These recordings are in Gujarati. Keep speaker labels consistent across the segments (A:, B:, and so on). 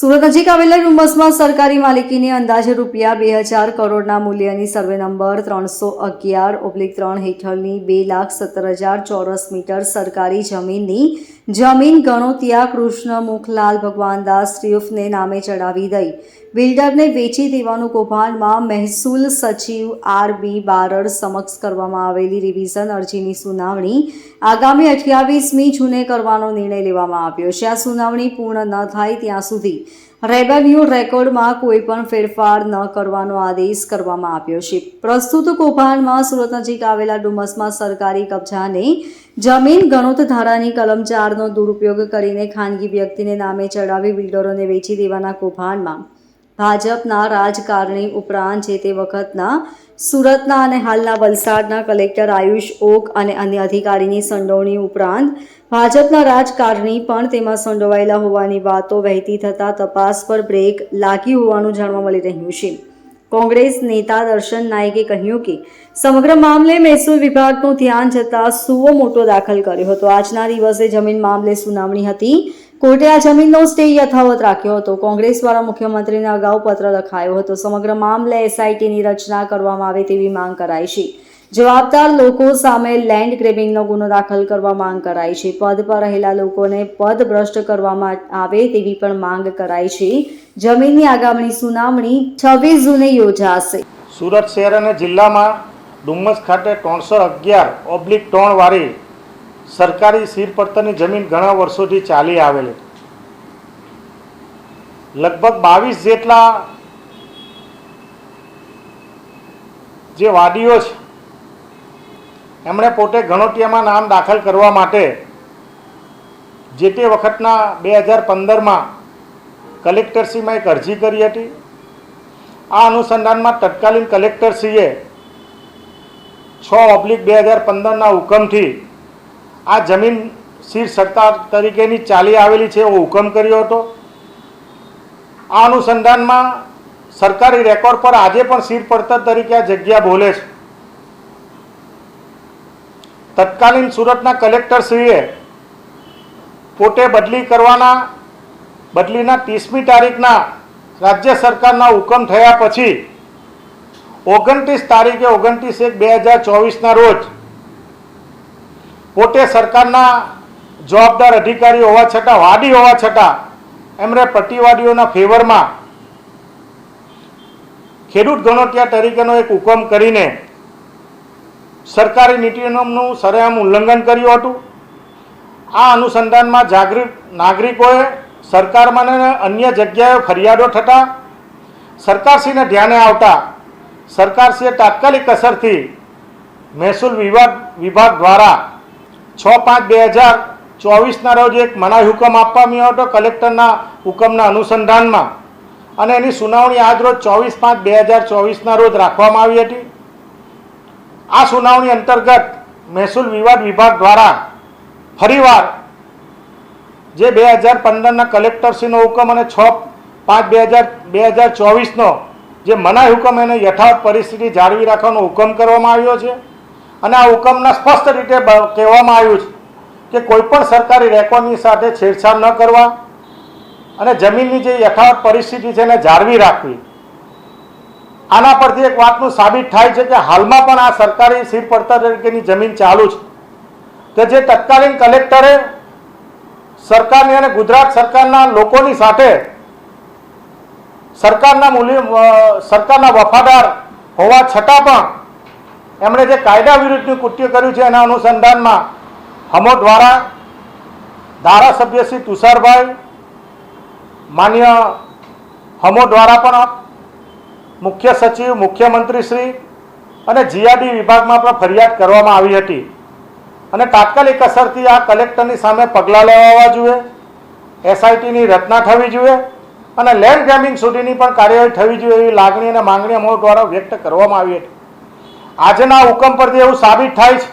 A: સુરત નજીક આવેલા ડુમસમાં સરકારી માલિકીની અંદાજે રૂપિયા બે હજાર કરોડના મૂલ્યની સર્વે નંબર ત્રણસો અગિયાર ઓબ્લિક ત્રણ હેઠળની બે લાખ સત્તર હજાર ચોરસ મીટર સરકારી જમીનની જમીન ગણોતિયા કૃષ્ણ મુખલાલ ભગવાનદાસ ત્રિયુફને નામે ચડાવી દઈ. બિલ્ડરને વેચી દેવાનું કૌભાંડમાં મહેસૂલ સચિવ આર બી બારડ સમક્ષ કરવામાં આવેલી રિવિઝન અરજીની સુનાવણી આગામી અઠ્યાવીસમી જૂને કરવાનો નિર્ણય લેવામાં આવ્યો છે. આ સુનાવણી પૂર્ણ ન થાય ત્યાં સુધી રેવન્યુ રેકોર્ડમાં કોઈ પણ ફેરફાર ન કરવાનો આદેશ કરવામાં આવ્યો છે. પ્રસ્તુત કૌભાંડમાં સુરત નજીક આવેલા ડુમસમાં સરકારી કબજાને જમીન ગણોત ધારાની કલમ ચારનો દુરુપયોગ કરીને ખાનગી વ્યક્તિને નામે ચડાવી બિલ્ડરોને વેચી દેવાના કૌભાંડમાં ભાજપના રાજકારણી ઉપરાંત જે તે વખતના સુરતના અને હાલના વલસાડના કલેક્ટર આયુષ ઓક અને અન્ય અધિકારીની સંડોવણી ઉપરાંત ભાજપના રાજકારણી પણ તેમાં સંડોવાયેલા હોવાની વાતો વહેતી થતાં તપાસ પર બ્રેક લાગી હોવાનું જાણવા મળી રહ્યું છે. કોંગ્રેસ નેતા દર્શન નાયકે કહ્યું કે, સમગ્ર મામલે મહેસૂલ વિભાગનું ધ્યાન જતાં સુવો મોટો દાખલ કર્યો હતો. આજના દિવસે જમીન મામલે સુનાવણી હતી. કોર્ટે આ જમીનનો સ્ટે યથાવત રાખ્યો હતો. કોંગ્રેસ દ્વારા મુખ્યમંત્રીને અગાઉ પત્ર લખાયો હતો. સમગ્ર મામલે એસઆઈટીની રચના કરવામાં આવે તેવી માંગ કરાઈ છે. જવાબદાર લોકો સામે લેન્ડ ગ્રેબિંગનો ગુનો દાખલ કરવા માંગ કરાઈ છે. પદ પર રહેલા લોકોને પદ ભ્રષ્ટ કરવામાં આવે તેવી પણ માંગ કરાઈ છે. જમીનની આગામી સુનાવણી છવ્વીસ જૂને યોજાશે.
B: સુરત શહેર અને જિલ્લામાં ડુમ્મસ ખાતે ત્રણસો અગિયાર ઓબ્લિક ત્રણ વાળી સરકારી સીર પડતરની જમીન ઘણા વર્ષોથી ચાલી આવેલી. લગભગ બાવીસ જેટલા જે વાડીઓ છે, એમણે પોતે ગણોટિયામાં નામ દાખલ કરવા માટે જે તે વખતના બે હજાર પંદરમાં કલેક્ટરશ્રીમાં એક અરજી કરી હતી. આ અનુસંધાનમાં તત્કાલીન કલેક્ટરશ્રીએ છ ઓબ્લિક બે હજાર પંદરના હુકમથી આ જમીન શીર સરકાર તરીકેની ચાલી આવેલી છે એવો હુકમ કર્યો હતો. આ અનુસંધાનમાં સરકારી રેકોર્ડ પર આજે પણ શીર પડતર તરીકે આ જગ્યા બોલે છે. તત્કાલીન સુરતના કલેક્ટરશ્રીએ પોતે બદલી કરવાના, બદલીના ત્રીસમી તારીખના રાજ્ય સરકારના હુકમ થયા પછી ઓગણત્રીસ તારીખે ઓગણત્રીસ એક બે હજાર ચોવીસના રોજ પોતે સરકારના જવાબદાર અધિકારી હોવા છતાં વાડી હોવા છતાં, એમણે પ્રતિવાદીઓના ફેવરમાં ખેડૂત ગણોટિયા તરીકેનો એક હુકમ કરીને સરકારી નીતિ નિયમનું સરેઆમ ઉલ્લંઘન કર્યું હતું. આ અનુસંધાનમાં જાગૃત નાગરિકોએ સરકારમાં અને અન્ય જગ્યાએ ફરિયાદો થતાં, સરકારશ્રીને ધ્યાને આવતા, સરકારશ્રીએ તાત્કાલિક અસરથી મહેસૂલ વિભાગ વિભાગ દ્વારા છ પાંચ બે હજાર ચોવીસના રોજ એક મનાઈ હુકમ આપવામાં આવ્યો હતો કલેક્ટરના હુકમના અનુસંધાનમાં. અને એની સુનાવણી આજ રોજ ચોવીસ પાંચ બે હજાર ચોવીસના રોજ રાખવામાં આવી હતી. આ સુનાવણી અંતર્ગત મહેસૂલ વિવાદ વિભાગ દ્વારા ફરીવાર જે બે હજાર પંદરના કલેક્ટરશ્રીનો હુકમ અને છ પાંચ બે હજાર બે હજાર ચોવીસનો જે મનાઈ હુકમ એને યથાવત પરિસ્થિતિ જાળવી રાખવાનો હુકમ કરવામાં આવ્યો છે. અને આ હુકમના સ્પષ્ટ રીતે કહેવામાં આવ્યું છે કે કોઈ પણ સરકારી રેકોર્ડની સાથે છેડછાડ ન કરવા અને જમીનની જે યથાવત પરિસ્થિતિ છે એને જાળવી રાખવી. આના પરથી એક વાતનું સાબિત થાય છે કે હાલમાં પણ આ સરકારી સીટ પડતર તરીકેની જમીન ચાલુ છે. કે જે તત્કાલીન કલેક્ટરે સરકારની અને ગુજરાત સરકારના લોકોની સાથે સરકારના મૂલ્ય સરકારના વફાદાર હોવા છતાં પણ એમણે જે કાયદા વિરુદ્ધનું કૃત્ય કર્યું છે એના અનુસંધાનમાં હમો દ્વારા ધારાસભ્ય શ્રી તુષારભાઈ, માન્ય હમો દ્વારા પણ મુખ્ય સચિવ, મુખ્યમંત્રી શ્રી અને જીઆરડી વિભાગમાં પણ ફરિયાદ કરવામાં આવી હતી. અને તાત્કાલિક અસરથી આ કલેક્ટરની સામે પગલાં લેવા જોઈએ એસઆઈટીની રચના થવી જોઈએ અને લેન્ડ ગ્રેમિંગ સુધીની પણ કાર્યવાહી થવી જોઈએ એવી લાગણી અને માંગણી અમો દ્વારા વ્યક્ત કરવામાં આવી હતી. આજના હુકમ પરથી એવું સાબિત થાય છે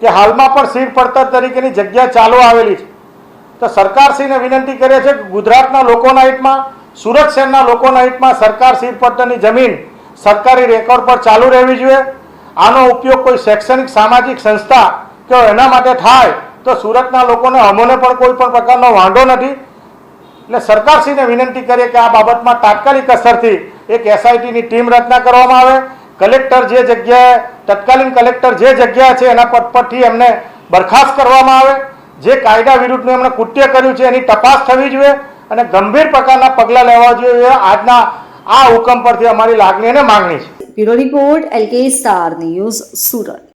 B: કે હાલમાં પણ સીર પડતર તરીકેની જગ્યા ચાલુ આવેલી છે. તો સરકારશ્રીને વિનંતી કરે છે કે ગુજરાતના લોકોના હિતમાં, સુરત શહેરના લોકોના હિતમાં સરકાર સીર પડતરની જમીન સરકારી રેકોર્ડ પર ચાલુ રહેવી જોઈએ. આનો ઉપયોગ કોઈ શૈક્ષણિક, સામાજિક સંસ્થા કે એના માટે થાય તો સુરતના લોકોને અમોને પણ કોઈ પણ પ્રકારનો વાંધો નથી. એટલે સરકારશ્રીને વિનંતી કરીએ કે આ બાબતમાં તાત્કાલિક અસરથી એક એસઆઈટીની ટીમ રચના કરવામાં આવે. કલેક્ટર જે જગ્યાએ, તત્કાલીન કલેક્ટર જે જગ્યા છે, એના પદ પરથી એમને બરખાસ્ત કરવામાં આવે. જે કાયદા વિરુદ્ધનું એમણે કૃત્ય કર્યું છે, એની તપાસ થવી જોઈએ અને ગંભીર પ્રકારના પગલાં લેવા જોઈએ આજના આ હુકમ પરથી અમારી લાગણી અને માંગણી છે.
A: Bureau report LK star news Surat.